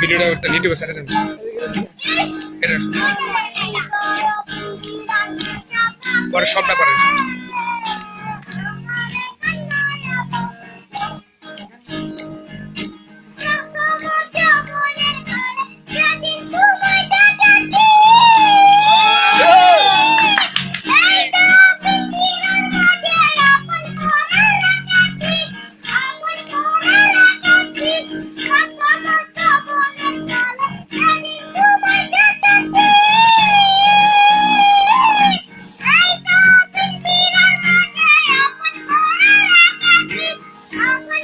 ভিডিওটা একটা নেটিভ সাইডে দেন পরে সবটা পারেন